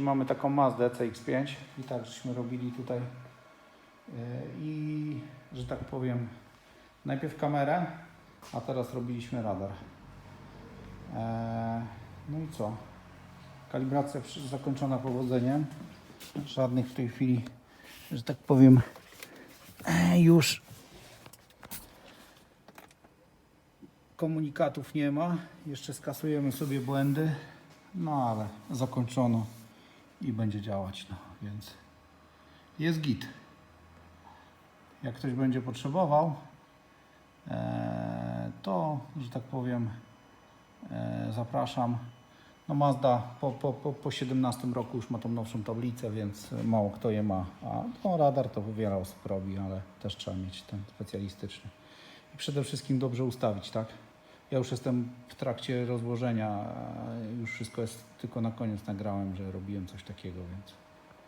Mamy taką Mazdę CX-5 i tak żeśmy robili tutaj yy, i że tak powiem najpierw kamerę, a teraz robiliśmy radar. Eee, no i co? Kalibracja zakończona powodzeniem. Żadnych w tej chwili, że tak powiem, e, już komunikatów nie ma. Jeszcze skasujemy sobie błędy, no ale zakończono i będzie działać, no więc jest git. Jak ktoś będzie potrzebował, e, to, że tak powiem, e, zapraszam. No Mazda po, po, po, po 17 roku już ma tą nowszą tablicę, więc mało kto je ma. A no, radar to wiele osób robi, ale też trzeba mieć ten specjalistyczny. I przede wszystkim dobrze ustawić, tak? Ja już jestem w trakcie rozłożenia, już wszystko jest, tylko na koniec. Nagrałem, że robiłem coś takiego, więc